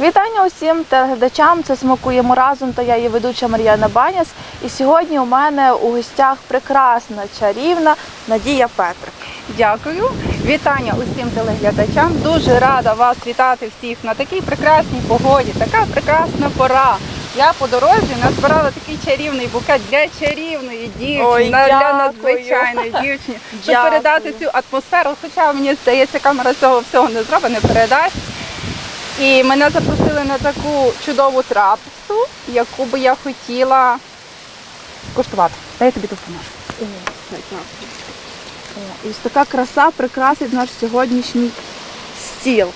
Вітання усім телеглядачам. Це смакуємо разом. Та я її ведуча Мар'яна Баняс. І сьогодні у мене у гостях прекрасна чарівна Надія Петрик. Дякую. Вітання усім телеглядачам. Дуже рада вас вітати всіх на такій прекрасній погоді. Така прекрасна пора. Я по дорозі назбирала такий чарівний букет для чарівної дівчини, Ой, для надзвичайної дівчини, щоб Дякую. передати цю атмосферу. Хоча мені здається, камера цього всього не зробить, не передасть. І мене запросили на таку чудову трапезу, яку би я хотіла скуштувати. Та я тобі допоможу. І ось така краса прикрасить наш сьогоднішній стіл.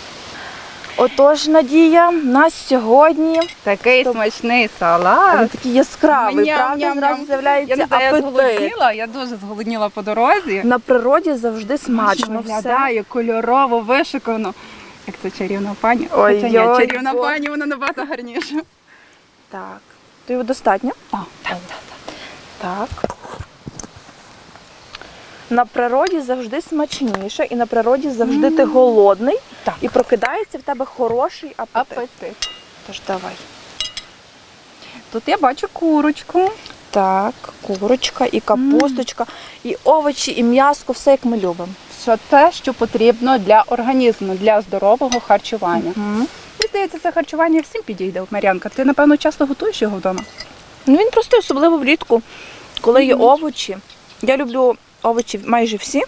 Отож, Надія, у нас сьогодні Такий смачний салат. він такий яскравий, Ням, правда, ням, зразу ням. з'являється Я не знаю, я апетит. зголодніла, я дуже зголодніла по дорозі. На природі завжди смачно все. виглядає кольорово, вишикано. Як це чарівна пані. Ой, Хоча ні, чарівна Бог. пані, вона набагато гарніша. Так. То його достатньо? Так, так, Так. На природі завжди смачніше, і на природі завжди ти голодний, Так. і прокидається в тебе хороший апетит. Апетит. Тож давай. Тут я бачу курочку. Так, курочка, і капусточка, і овочі, і м'яско, все як ми любимо. Все те, що потрібно для організму, для здорового харчування. Мені здається, це харчування всім підійде, Мар'янка. Ти, напевно, часто готуєш його вдома? Ну він просто особливо влітку, коли є овочі. Я люблю овочі майже всі.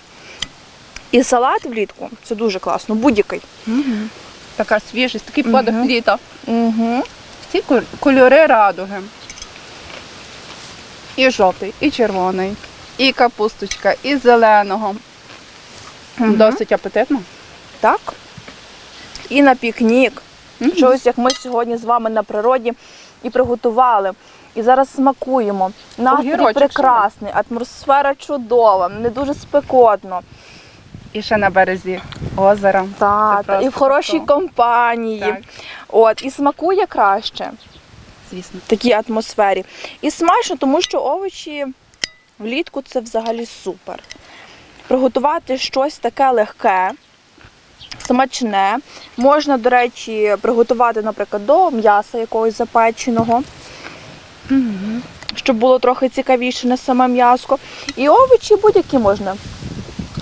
І салат влітку це дуже класно, будь-який. Така свіжість, такий подих літа. Угу. Всі кольори радуги. І жовтий, і червоний, і капусточка, і зеленого. Досить апетитно. Так. І на пікнік. Щось, як ми сьогодні з вами на природі і приготували. І зараз смакуємо. Настрій Огірочок прекрасний, атмосфера чудова, не дуже спекотно. І ще на березі озера. Так, просто і в хорошій чудово. компанії. Так, От, і смакує краще звісно. в такій атмосфері. І смачно, тому що овочі влітку це взагалі супер. Приготувати щось таке легке, смачне. Можна, до речі, приготувати, наприклад, до м'яса якогось запеченого, щоб було трохи цікавіше на саме м'яско. І овочі будь-які можна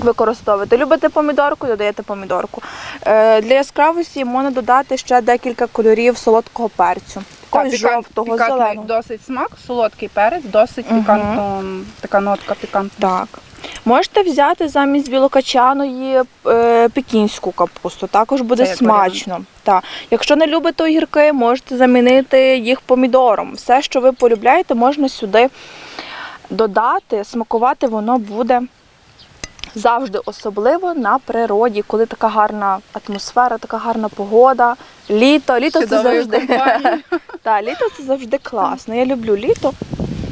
використовувати. Любите помідорку, додаєте помідорку. Е, Для яскравості можна додати ще декілька кольорів солодкого перцю. Так, Якогось пікант- жовтого, пікантний зеленого. досить смак, солодкий перець, досить Мгм. пікантно, така нотка пікантна. Так. Можете взяти замість білокачаної е, пекінську капусту, також буде Це смачно. Так. Якщо не любите огірки, можете замінити їх помідором. Все, що ви полюбляєте, можна сюди додати, смакувати воно буде завжди особливо на природі, коли така гарна атмосфера, така гарна погода. Літо, літо це завжди. Так, літо це завжди класно. Я люблю літо.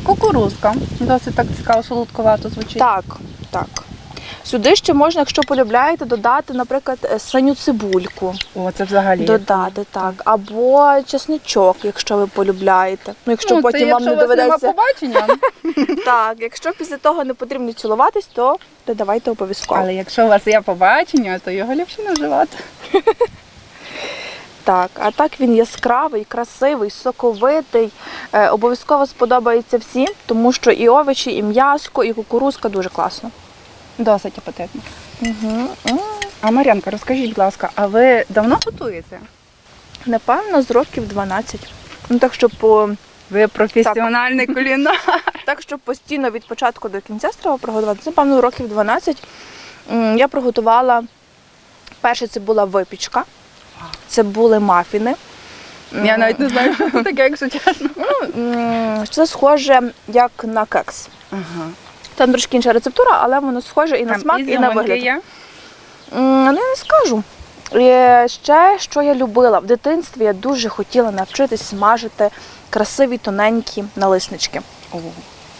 Кукурузка. Досить так цікаво, солодковато звучить. Так, так. Сюди ще можна, якщо полюбляєте, додати, наприклад, е, синю цибульку. О, це взагалі. Додати, так. Або чесничок, якщо ви полюбляєте. Ну, якщо Ну, потім це, вам якщо не доведеться. побачення. Так, якщо після того не потрібно цілуватись, то додавайте обов'язково. Але якщо у вас є побачення, то його ліпше не вживати. Так, а так він яскравий, красивий, соковитий. Е, обов'язково сподобається всім, тому що і овочі, і м'яско, і кукурузка дуже класно. Досить апетитно. Угу. А Мар'янка, розкажіть, будь ласка, а ви давно готуєте? Напевно, з років 12. Ну так, щоб по Ви професіональний кулінар. Так, щоб постійно від початку до кінця страва приготувати, це, напевно, років 12. Я приготувала, перше це була випічка, це були мафіни. Я навіть не знаю, що це таке, якщо чесно. М, Це схоже як на кекс. Ага. Там трошки інша рецептура, але воно схоже і на смак, і на вигляд. є. М, Ну, я не скажу. І ще, що я любила, в дитинстві я дуже хотіла навчитись смажити красиві тоненькі налиснички.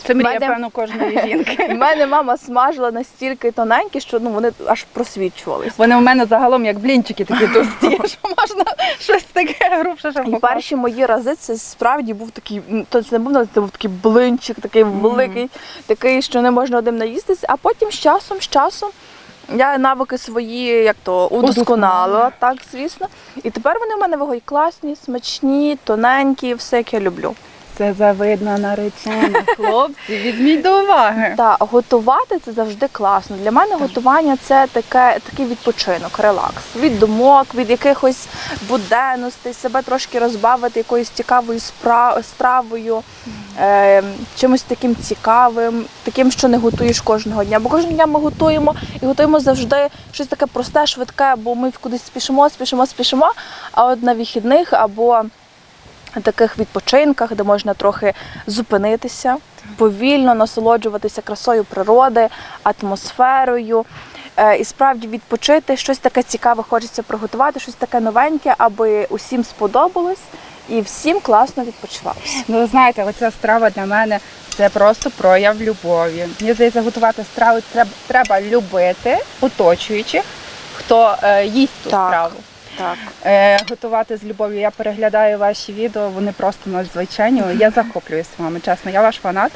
Це мрія, Мене- певно, кожної жінки. У мене мама смажила настільки тоненькі, що ну, вони аж просвічувались. Вони у мене загалом як блінчики такі товсті, що можна щось таке грубше, щоб І перші мої рази це справді був такий, то це не був це був такий блинчик, такий великий, такий, що не можна одним наїстись. А потім з часом, з часом Я навики свої як то удосконалила, так, звісно. І тепер вони в мене виходять класні, смачні, тоненькі, все як я люблю. Це завидна наречена. Хлопці, візьміть до уваги. Так, готувати це завжди класно. Для мене готування це таке, такий відпочинок, релакс. Від думок, від якихось буденностей, себе трошки розбавити якоюсь цікавою стравою, е, чимось таким цікавим, таким, що не готуєш кожного дня. Бо кожного дня ми готуємо і готуємо завжди щось таке просте, швидке, бо ми кудись спішимо, спішимо, спішимо. А от на вихідних або таких відпочинках, де можна трохи зупинитися, повільно насолоджуватися красою природи, атмосферою. Е, І справді відпочити, щось таке цікаве хочеться приготувати, щось таке новеньке, аби усім сподобалось і всім класно відпочивалося. Ну, ви знаєте, оця страва для мене це просто прояв любові. Мені здається, готувати страву треба, треба любити, оточуючих, хто е, їсть ту Так. страву. Так. Е, готувати з любов'ю. Я переглядаю ваші відео, вони просто надзвичайні. Я захоплююсь вами, чесно, я ваш фанат.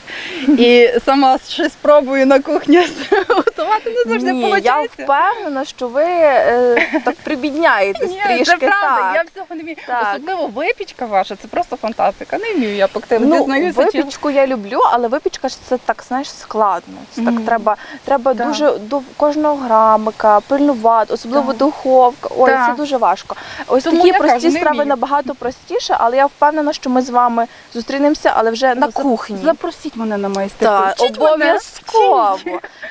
І сама щось спробую на кухні готувати не завжди Ні, виходить. я впевнена, що ви е, так прибідняєтесь Ні, трішки. це правда, так. я всього не вмію. Так. Особливо випічка ваша, це просто фантастика. Не вмію я пекти. Ну, Дізнаюся, випічку я люблю, але випічка ж це так, знаєш, складно. Це так треба, треба Так. дуже до кожного грамика пильнувати, особливо Так. духовка. Ой, Так. це дуже важко. Ось Тому такі я прості не страви вмію. набагато простіше, але я впевнена, що ми з вами зустрінемося, але вже на Ну, за- кухні. Запросіть мене на майстер. Так, Вчіть мене. обов'язково.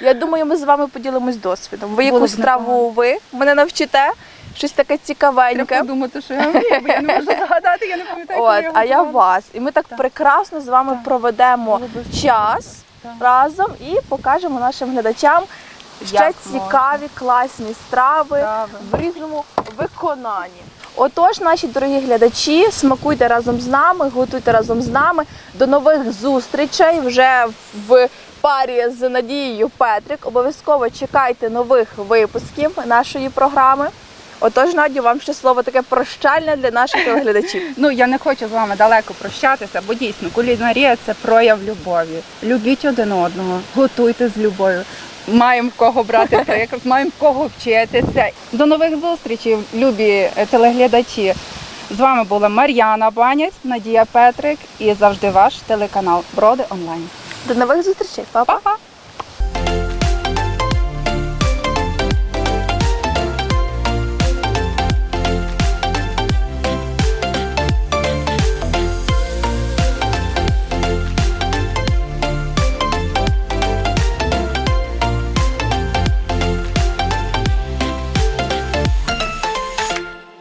Я думаю, ми з вами поділимось досвідом. Ви Було яку б страву ви мене навчите? Щось таке цікавеньке. Треба подумати, що я вмію, бо я не можу загадати, я не пам'ятаю, коли От, я а я готувала. вас. І ми так, Так. прекрасно з вами проведемо Було час Так. разом і покажемо нашим глядачам ще Як цікаві, класні страви Страви. в різному виконанні. Отож, наші дорогі глядачі, смакуйте разом з нами, готуйте разом з нами. До нових зустрічей вже в парі з Надією Петрик. Обов'язково чекайте нових випусків нашої програми. Отож, Надю, вам ще слово таке прощальне для наших телеглядачів. Ну я не хочу з вами далеко прощатися, бо дійсно кулінарія це прояв любові. Любіть один одного, готуйте з любов'ю. Маємо в кого брати приклад, маємо в кого вчитися. До нових зустрічей, любі е, телеглядачі. З вами була Мар'яна Баняць, Надія Петрик і завжди ваш телеканал Броди онлайн. До нових зустрічей, Па-па! Па-па!